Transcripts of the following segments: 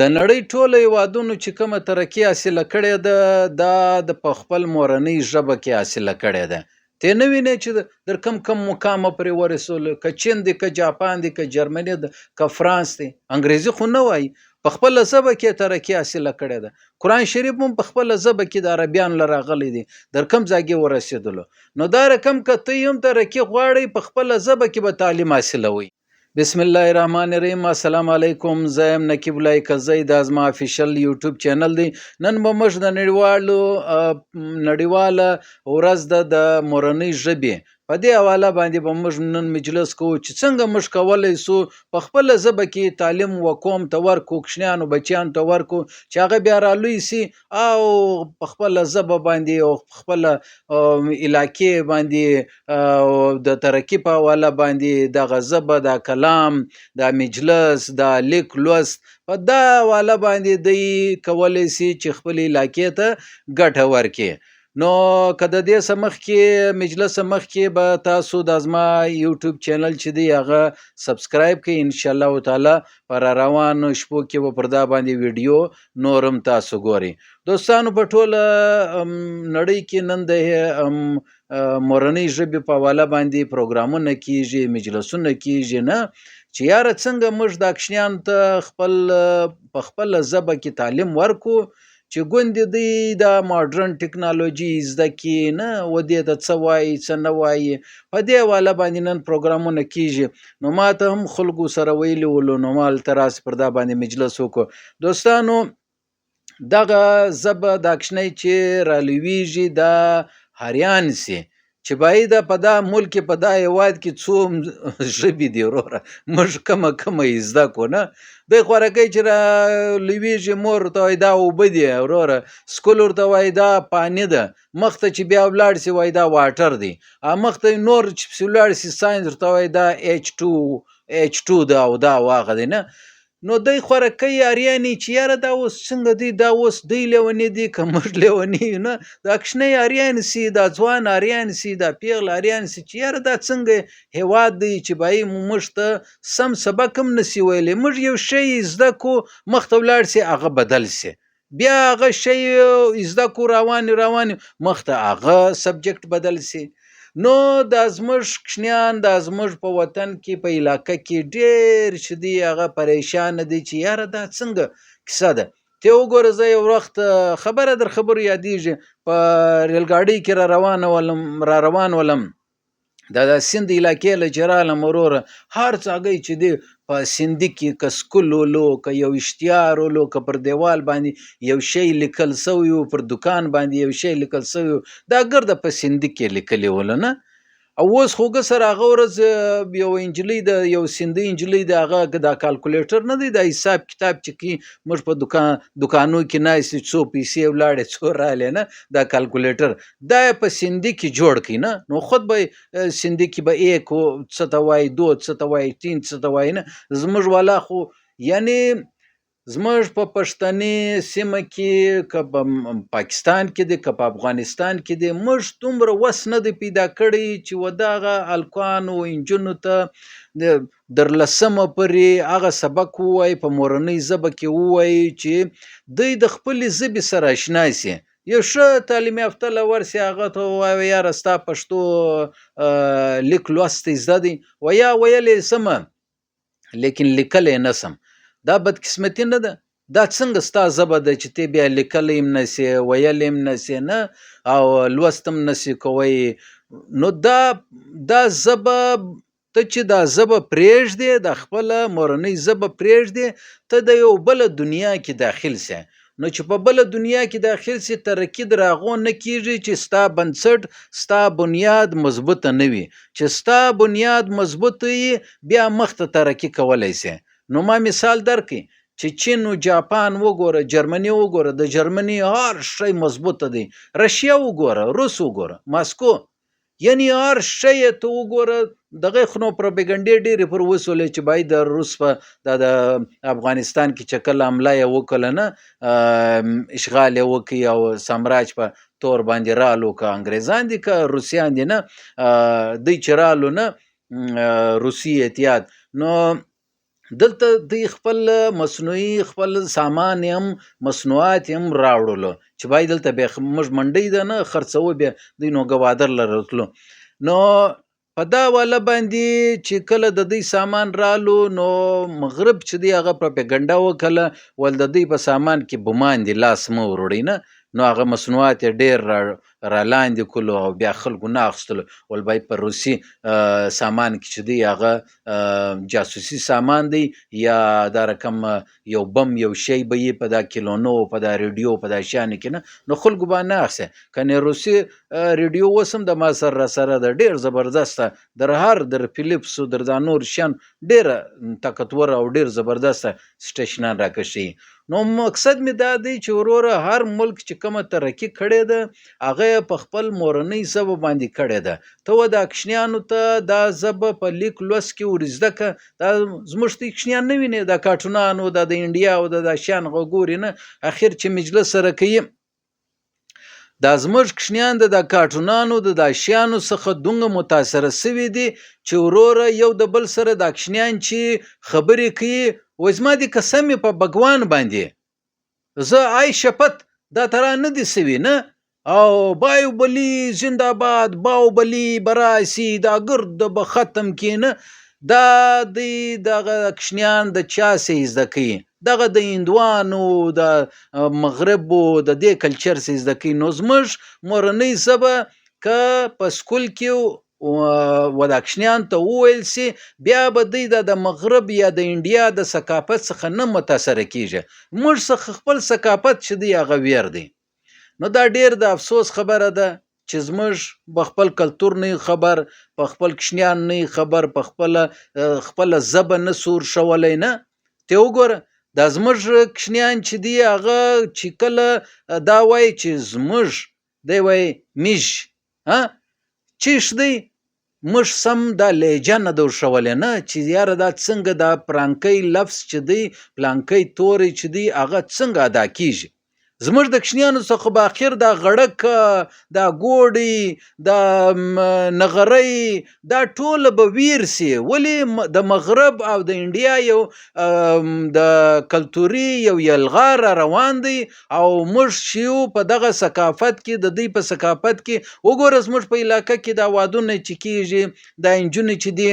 د نړۍ ټوله هېوادونو چې کومه ترقي حاصله کړې ده دا د په خپل مورنۍ ژبه کې حاصله کړې ده. ته نه وینې چې در کم کم مقامه پرې ورسول که چین دی که جاپان دی که جرمني ده که فرانس دی انګریزي خو نه وایي په خپل ژبه کې ترقي حاصله کړې ده. قرآن شریف هم په خپل ژبه کې د عربیان له راغلی دی در کم ځای کې ورسېدلو. نو دا رقم که ته هم ترقي غواړئ په خپل ژبه کې به تعلیم حاصلوئ بسم الله الرحمن الرحیم السلام علیکم زه یم نقیب الله کزی دا زما افیشل یوټیوب چینل دی نن به موږ د نړیوالو نړیواله ورځ د مورنۍ ژبې په دې حواله باندې به موږ نن مجلس کوو چې څنګه موږ کولی سو په خپله ژبه کې تعلیم وقوم ته ورکو کوچنیانو بچیانو ته ورکو چې هغه بیا رالوی سي او په خپله ژبه باندې او خپله علاقې باندې د ترقي په حواله باندې دغه ژبه د کلام د مجلس د لیک لوست په دا حواله باندې دی کولی سي چې خپل علاقې ته ګټه ورکړي نو که د دې څه مخکې مجلس مخکې به تاسو د زما یوټیوب چینل چې دی هغه سبسکرایب کړئ. ان شاء الله تعالی پر را روانو شپو کې به پر دا باندې ویډیو نورم تاسو ګوري دوستانو په ټوله نړۍ کې نن د مورنۍ ژبې په حواله باندې پروګرامونه کیږي مجلسونه کیږي نه؟ چې یاره څنګه موږ د کوچنیانو ته خپل په خپله ژبه کې تعلیم ورکو چې ګوندې دوی د ماډرن ټکنالوژي زده کړي نه؟ و دې ته څه وایي څه نه وایي. په دې حواله باندې نن پروګرامونه کیږي. نو ما ته هم خلکو سره ویلي ولو نو ما هلته راسې پر دا باندې مجلس وکړو. دوستانو دغه ژبه دا کوچنی چې رالویږي دا هریان سي چې باید په دا ملک په دا هیواد کې څو ژبې دي وروره موږ کمه کمه زده کړو نه دی خواره کوي چې را لویږي مور ورته وایي دا اوبه دي وروره سکول ورته وایي دا پانی ده مخته چې بیا ولاړ سي وایي دا واټر دی ا مخته نور چې ولاړ سي ساینس ورته وایي دا اچ 2 اچ 2 ده او دا واغه دی نه نو دی خواره کوي اریانې چې یاره دا اوس؟ څنګه دی؟ دا اوس دی لیونی دی که موږ لیوني یو نه؟ دا کوچنی اریان سي دا ځوان اریان سي دا پیغله اریان سي چې یاره دا څنګه هیواد دی؟ چې بای موږ ته سم سبق هم نسی ویلی. موږ یو شی زده کو مخته ولاړ سي هغه بدل سي بیا هغه شی زده کو روان روان مخته هغه سبجیکټ بدل سي نو دا زموږ کوچنیان دا زموږ په وطن کې په علاقه کې ډېر چې دی هغه پریشان دي چې یاره دا څنګه کیسه ده. ته وګوره زه یو وخت خبره در خبرو یادېږي په ریل ګاډۍ کې را روانه ولم را روان ولم. دا د سیند علاقې له چې رالم وروره هر څاګی چې دی په سیندي کې که سکول ولو که یو اشتهار ولو که پر دیوال باندې یو شی لیکل سوی و پر دکان باندې یو شی لیکل سوی و. دا ګرده په سیندي کې لیکلي ول نه او اوس خوګه سره هغه ورځ یو انجلی د یو سیندي انجلی د هغه دا کالکولیټر نه دی د حساب کتاب چې کی موږ په دکان دکانو کې ناست څو پیسې ولاړې څو رالې نه دا کالکولیټر دا په سیندي کې جوړ کړي نه. نو خود به ا، سیندي کې به ایک و څه ته وایي دو څه ته وایي تین څه ته وایي نه. زموږ والا خو یعنی زموږ په پښتني سیمه کې که په پاکستان کې دی که په افغانستان کې دی موږ دومره وس نه دی پیدا کړی چې و دغه هلکانو نجونو ته در لسمه پورې هغه سبق ووایي په مورنۍ ژبه کې ووایي چې دوی د خپلې ژبې سره اشنا سي یو ښه تعلیم یافته له ورسي هغه ته ووایي یاره ستا پښتو لیک لوست زده دی. ویا ویلی سمه لیکن لیکلی نسم دا بدقسمتي نه ده. دا څنګه ستا ژبه ده چې ته بیا لیکلی هم نسې ویلی هم نسې نه؟ او لوست هم نسې کوی. نو دا دا ژبه ته چې دا ژبه پرېږدې د خپله مورنۍ ژبه پرېږدې ته د یو بله دنیا کې داخل سې نو چې په بله دنیا کې داخل سي ترقي د هغو نه کیږي چې ستا بنسټ ستا بنیاد مضبوطه نه وي. چې ستا بنیاد مضبوط وي بیا مخته ترقي کولی سي نو ما مثال درکړي چې چین و جاپان وګوره جرمني وګوره د جرمني هر شی مضبوطه دی. رشیا وګوره روس وګوره ماسکو. یعنی هر شی ته وګوره دغه خو نو پروپاګانډې ډېرې پر وسولې چې باید د روس په د افغانستان کې چې کله حمله یې وکړه نه اشغال یې وکړي او سامراج په تور باندې رالو که انګریزان دي که روسیان دي نه دوی چې رالو نه روسي اتحاد نو دلته دوی خپل مصنوعي خپل سامان هم مصنوعات هم راوړلو. چې باید دلته خ- موږ منډۍ ده نه خرڅوو بیا دوی نو ګوادر لرتلو نو په دا والا باندې چې کله د دوی سامان رالو نو مغرب چې دی هغه پروپاګاندا وکړه ول د دوی په سامان کې بمان دي لاس مو وروړي نه. نو هغه مصنوعات ډېر را را لاندې کړلو او بیا خلکو نه اخیستلو. ول باید په روسي سامان کې چې دی هغه جاسوسي سامان دی یا دا رقم یو بم یو شی به یې په دا کیلونو په دا ریډیو په دا شیانو کې نه نو خلکو به نه اخیسته. کنې روسي ریډیو اوس هم د ما سره را سره ده ډېر زبردسته در هر در فلیپس در دا نور شیان ډېره طاقتور او ډېر زبردسته سټیشنان راکشي نو مقصد می دا دی چې وروره هر ملک چې کومه ترقی کړې ده هغه په خپل مورنۍ ژبه باندې کړې ده. ته و دا کشنیانو ته دا ژبه په لیک لوست کې ورزده که دا زموږ ته کشنیان نه ویني دا کارټونانو دا د انډیا او د دا شیان غوګوري نه. اخر چې مجلس سره کوي دا زموږ کشنیان د کارټونانو د دا شیانو څخه دومره متاثره سوي دي چې وروره یو د بل سره دا کشنیان چې خبرې کوي وای زما دې قسم مې په بګوان باندې. زه آی شپت دا ترا نه دي سوي نه؟ او بایوبلی زنده‌باد باوبلی براسی دا ګرد به ختم کینه. دا د دغه کشنیان د چا سي زده کوي دغه د هندوانو د مغربو د دې کلچر سي زده کوي نو زموږ مورنۍ ژبه که په سکول کې وداکشنیان ته وویل سي بیا به دوی د مغرب یا د انډیا د ثقافت څخه نه متاثره کیږي. موږ څخه خپل ثقافت چې دی هغه ویر دی. نو دا ډیر د افسوس خبره ده چې زموږ په خپل کلتور نه خبر په خپل کشنیان نه خبر په خپل خپل زبه نه سور شولای نه. ته وګوره دا زموږ کشنیان چې دی هغه چې کله دا وای چې زموږ دی وای میش ها چیش دی موږ سم دا لهجه نه در شولې نه چې یاره دا څنګه دا پرانکۍ لفظ چې دی پلانکۍ تورې چې دی هغه څنګه ادا کیږي زموږ د کشنیانو څخه به اخر دا غړک دا ګوډي دا نغري دا ټول به ویر سي. ولی د مغرب او د انډیا یو د کلتوري یو یلغار روان دی او موږ شیو په دغه ثقافت کې د دې په ثقافت کې وګوره زموږ په علاقې کې دا وادونه چې کیږي دا انجونې چې دي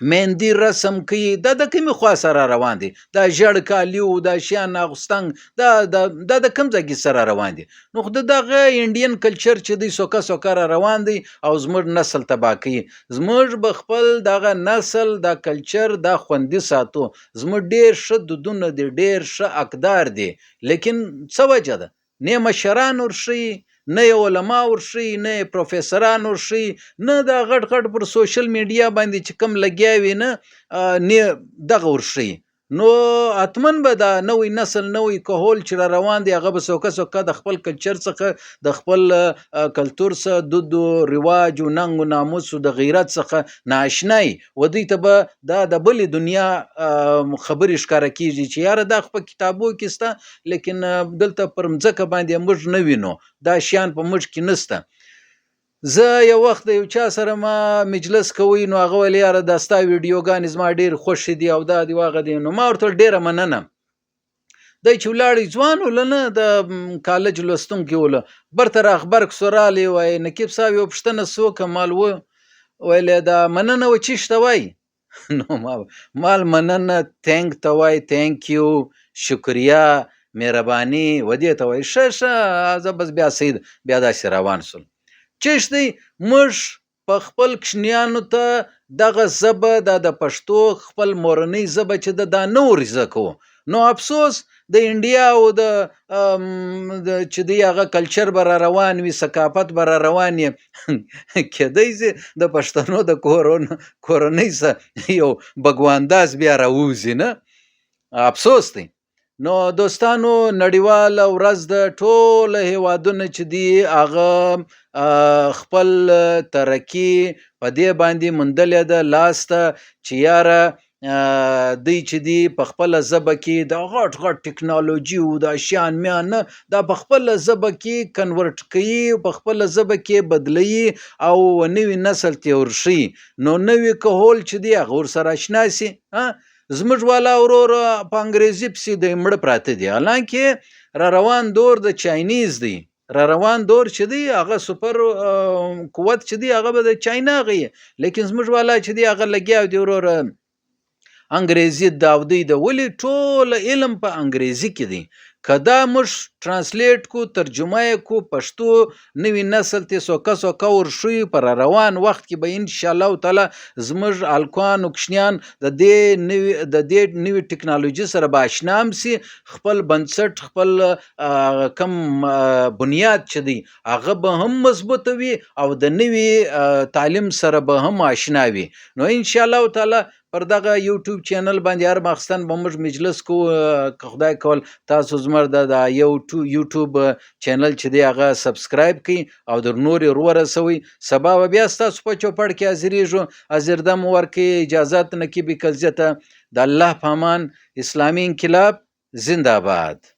مهندي رسم کوي دا د کومې خوا سره روان دي؟ دا ژړ کالیو دا شیان اغوستنګ دا دا د کوم ځای سره روان دي؟ نو خو دغه انډین کلچر چې دی سوکا سوکا را روان دی او زموږ نسل تبا کوي زموږ به خپل دغه نسل دا کلچر دا خوندي ساتو. زموږ ډیر ښه دودونه دي ډیر ښه اقدار دي. لیکن څه وجه ده؟ نه مشران ورشي نه یې علما ورښي نه یې پروفیسران ورښي نه دا غټ غټ پر سوشل میډیا باندې چې کم لګیا وي نه دغه ورښي نو اتمن به دا نوې نسل نوې کهول چې را روان دی هغه به څوکه څوکه د خپل کلچر څخه د خپل کلتور څخه دود او رواج او ننګ او ناموس او د غیرت څخه ناشنای. و دوی ته به دا د بلې دنیا خبرې ښکاره کیږي چې یاره دا په کتابو کې سته لیکن دلته پر مځکه باندې موږ نه وینو. دا شیان په موږ کې نسته زه یو وخت د یو چا سره ما مجلس کوي نو هغه ویل یاره دا ستا ویډیوګانې زما ډېر خوښې دي او دا دی واغه دی نو ما ورته ډېره مننه. دی چې ولاړی ځوان ولنه د کالج لوستونکي وله برته راخبرک سورالی وای نقیب صاحب یو پښتنه سو کمال و؟ ویل دا مننه و چیشته وای؟ نو ما مال مننه تhank ته وای thank you شکریا مهرباني ودی ته وای. شه زه بس بیا سید بیا داسې روان سول چش دی موږ په خپل کشنیانو ته دغه زبه د د پښتو خپل مورنۍ زبه چې د دا نور زکو نو افسوس د انډیا او د چې دی هغه کلچر بر روان وي ثقافت بر روان کېدای سي د پښتنو د کورون کورنۍ سره یو بګوانداز بیا راوځي نه؟ افسوس دی نو دوستانو نړیوال ورځ د ټول هیوادونو چې دی هغه خپل ترقی په دې باندې مندلې ده. لاسته چې یاره دوی چې دی په خپل زبه کې د غټ غټ ټکنالوژي او د شیان میان دا په خپل زبه کې کنورټ کوي په خپل زبه کې بدلی او نوې نسل ته ورشي نو نوې کهول چې دی هغه ور سره آشنا سي ها زموږ والا ورور په انګریزي پسې د مړه پراته دي. حالانکه را روان دور د چاینیز دی. را روان دور چې دی هغه سوپر قوت چې دی هغه به د چاینا غي لیکن زموږ والا چې دی هغه لګیا دی ورور انګریزي داودی د ولی ټول علم په انګریزي کې دی کدا موږ ترانسلیټ کو ترجمه کو پښتو نوی نسل ته سوکا سوکا ور شوی پر روان وخت کې به ان شاء الله تعالی زموږ الکوان او کشنیان د دې نوی د دې نوی ټکنالوژي سره باشنام سي. خپل بنسټ خپل کم بنیاد چدي هغه به هم مضبوط وي او د نوی تعلیم سره به هم آشنا وي. نو ان شاء الله تعالی پر دغه یوټیوب چینل باندې هر مخستان به موږ مجلس کو خدای کول تاسو زمر د یو یوټیوب چینل چې دی هغه سبسکرایب کړئ او در نور ور رسوي سبا بیا تاسو په چوپړ کې حاضرېږو حاضردم ورکې اجازه نکي بکل زته د الله پامان اسلامی انقلاب زنده باد